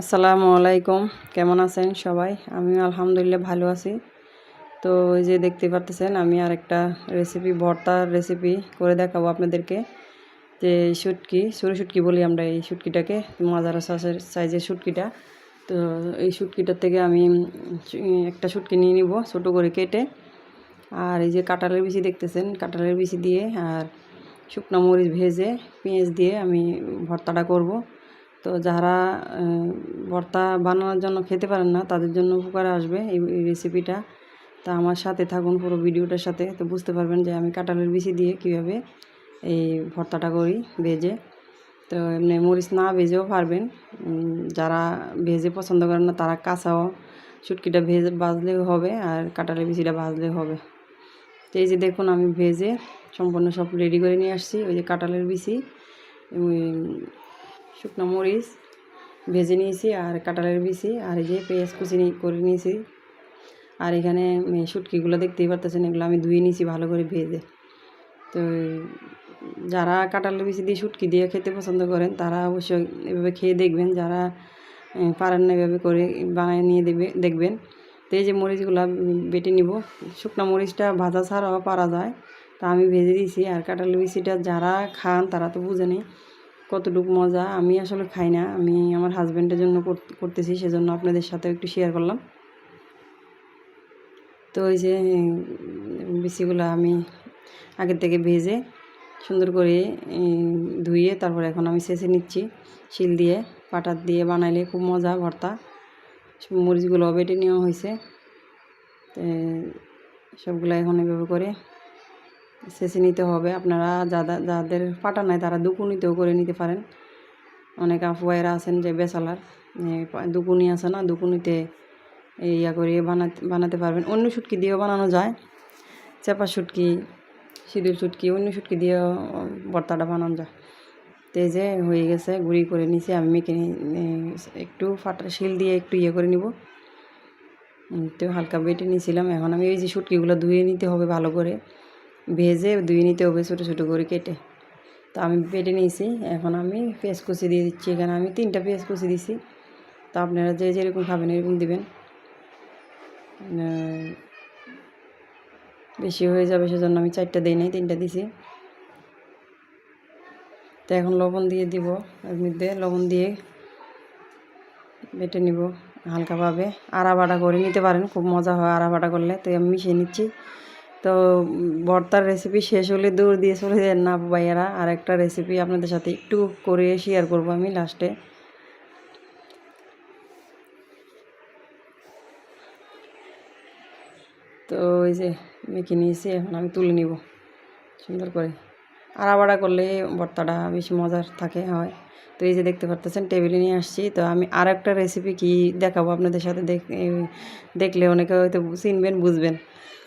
আসসালামু আলাইকুম। কেমন আছেন সবাই? আমি আলহামদুলিল্লাহ ভালো আছি। তো এই যে দেখতে পারতেছেন, আমি আর একটা রেসিপি ভর্তার রেসিপি করে দেখাবো আপনাদেরকে। যে শুটকি, সরু শুটকি বলি আমরা এই শুটকিটাকে, মাজারা সাসের সাইজের শুটকিটা। তো এই শুটকিটার থেকে আমি একটা শুটকি নিয়ে নিব ছোটো করে কেটে। আর এই যে কাঁঠালের বিচি দেখতেছেন, কাঁঠালের বিচি দিয়ে আর শুকনো মরিচ ভেজে পেঁয়াজ দিয়ে আমি ভর্তাটা করব। তো যারা ভর্তা বানানোর জন্য খেতে পারেন না, তাদের জন্য উপকারে আসবে এই রেসিপিটা তা আমার সাথে থাকুন পুরো ভিডিওটার সাথে, তো বুঝতে পারবেন যে আমি কাঁঠালের বিচি দিয়ে কীভাবে এই ভর্তাটা করি ভেজে। তো এমনি মরিচ না ভেজেও পারবেন। যারা ভেজে পছন্দ করেন না, তারা কাঁচাও শুটকিটা ভেজে ভাজলেও হবে আর কাঁঠালের বিচিটা ভাজলেও হবে। তো এই যে দেখুন, আমি ভেজে সম্পূর্ণ সব রেডি করে নিয়ে আসছি, ওই যে কাঁঠালের বিচি। শুকনো মরিচ ভেজে নিয়েছি আর কাঁঠালের বিচি আর এই যে পেঁয়াজ কুচি করে নিয়েছি। আর এখানে উম, শুটকিগুলো দেখতেই পারতেছেন এগুলো আমি ধুয়ে নিয়েছি ভালো করে ভেজে। তো যারা কাঁঠালের বিচি দিয়ে শুটকি দিয়ে খেতে পছন্দ করেন তারা অবশ্যই এভাবে খেয়ে দেখবেন। যারা পারেন না এভাবে করে বানিয়ে নিয়ে দেবে দেখবেন। তো এই যে মরিচগুলো বেটে নিব। শুকনো মরিচটা ভাজা ছাড়াও পারা যায়। তা আমি ভেজে দিয়েছি। আর কাঁঠালের বিচিটা যারা খান তারা তো বুঝে নেই। কতটুকু মজা আমি আসলে খাই না। আমি আমার হাজব্যান্ডের জন্য কর- করতেছি সেজন্য আপনাদের সাথে একটু শেয়ার করলাম। তো ওই যে উম, বিচিগুলো আমি আগের থেকে ভেজে সুন্দর করে ধুয়ে তারপর এখন আমি ছেঁচে নিচ্ছি শিল দিয়ে পাটার দিয়ে বানাইলে খুব মজা ভর্তা। মরিচগুলো বেটে নেওয়া হয়েছে। সবগুলো এখন এভাবে করে ছেঁচে নিতে হবে। আপনারা যারা যাদের পাটা নাই তারা দুকুনিতেও করে নিতে পারেন। অনেক আফুয়াইরা আছেন যে বেসালার দুকুনি আছে না, দুকুনিতে ইয়া করে বানাতে বানাতে পারবেন। অন্য শুটকি দিয়েও বানানো যায়। চেপা শুটকি, সিঁদুর শুটকি, অন্য শুটকি দিয়েও ভর্তাটা বানানো যায়। তো যে হয়ে গেছে, গুঁড়ি করে নিছি, আমি নি- একটু ফাটা শিল দিয়ে একটু ইয়ে করে নিব। একটু হালকা বেটে নিয়েছিলাম এখন আমি এই যে শুটকিগুলো ধুয়ে নিতে হবে ভালো করে। ভেজে ধুয়ে নিতে হবে ছোটো ছোটো করে কেটে। তো আমি বেটে নিয়েছি। এখন আমি পেঁয়াজ কুচি দিয়ে দিচ্ছি। এখানে আমি তিনটা পেঁয়াজ কুচি দিছি তো আপনারা যে যেরকম খাবেন এরকম দিবেন। বেশি হয়ে যাবে সেজন্য আমি চারটা দিই নাই, তিনটা দিছি তো এখন লবণ দিয়ে দিব। এর মধ্যে লবণ দিয়ে বেটে নিব হালকাভাবে। আড়া বাটা করে নিতে পারেন, খুব মজা হয় আড়া বাটা করলে। তো আমি মিশিয়ে নিচ্ছি। তো ভর্তার রেসিপি শেষ হলে দৌড় দিয়ে চলে যায় না ভাইয়ারা। আর একটা রেসিপি আপনাদের সাথে একটু করে শেয়ার করব আমি লাস্টে তো ওই যে মেখে নিয়েছি, এখন আমি তুলে নিব। সুন্দর করে। আড়াবাড়া করলে ভর্তাটা বেশি মজার থাকে, হয়। তো এই যে দেখতে পারতেছেন, টেবিলে নিয়ে আসছি। তো আমি আর একটা রেসিপি কি দেখাবো আপনাদের সাথে দেখ দেখলে অনেকে হয়তো চিনবেন, বুঝবেন।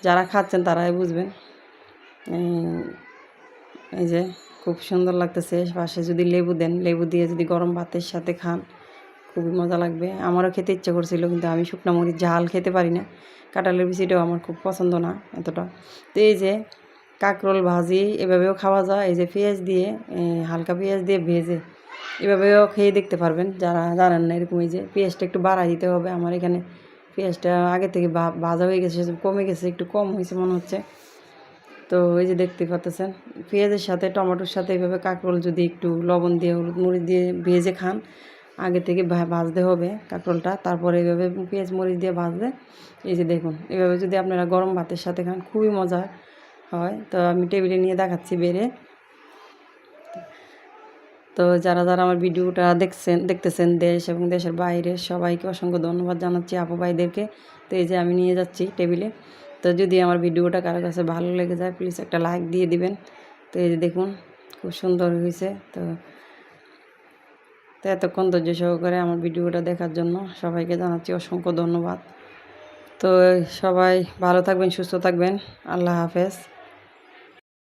যারা খাচ্ছেন তারাই বুঝবেন। এই- যে খুব সুন্দর লাগতেছে। পাশে যদি লেবু দেন, লেবু দিয়ে যদি গরম ভাতের সাথে খান, খুবই মজা লাগবে। আমারও খেতে ইচ্ছা করছিল, কিন্তু আমি শুকনো ঝাল খেতে পারি না। কাঁঠালের বিচিটাও আমার খুব পছন্দ না এতটা। তো এই যে কাঁকরোল ভাজি, এভাবেও খাওয়া যায়। এই যে পেঁয়াজ দিয়ে হালকা পেঁয়াজ দিয়ে ভেজে, এভাবেও খেয়ে দেখতে পারবেন। যারা জানেন না এরকম এই যে পেঁয়াজটা একটু বাড়াই দিতে হবে। আমার এখানে পেঁয়াজটা আগে থেকে ভাজা হয়ে গেছে কমে গেছে, একটু কম হয়েছে মনে হচ্ছে। তো এই যে দেখতে পাচ্ছেন পেঁয়াজের সাথে, টমেটোর সাথে এভাবে কাঁকরোল যদি একটু লবণ দিয়ে, হলুদ মরিচ দিয়ে ভেজে খান, আগে থেকে ভাজতে হবে কাঁকরোলটা। তারপরে এভাবে পেঁয়াজ মরিচ দিয়ে ভাজলে, এই যে দেখুন, এভাবে যদি আপনারা গরম ভাতের সাথে খান, খুবই মজা হয়। তো আমি টেবিলে নিয়ে দেখাচ্ছি বেড়ে। তো যারা যারা আমার ভিডিওটা দেখছেন, দেখতেছেন দেশ এবং দেশের বাইরে, সবাইকে অসংখ্য ধন্যবাদ জানাচ্ছি আপু ভাইদেরকে। তো এই যে আমি নিয়ে যাচ্ছি টেবিলে। তো যদি আমার ভিডিওটা কারও কাছে ভালো লেগে যায় প্লিজ একটা লাইক দিয়ে দিবেন। তো এই যে দেখুন, খুব সুন্দর হয়েছে। তো তো এতক্ষণ ধৈর্য সহকারে আমার ভিডিওটা দেখার জন্য সবাইকে জানাচ্ছি অসংখ্য ধন্যবাদ। তো সবাই ভালো থাকবেন, সুস্থ থাকবেন। আল্লাহ হাফেজ।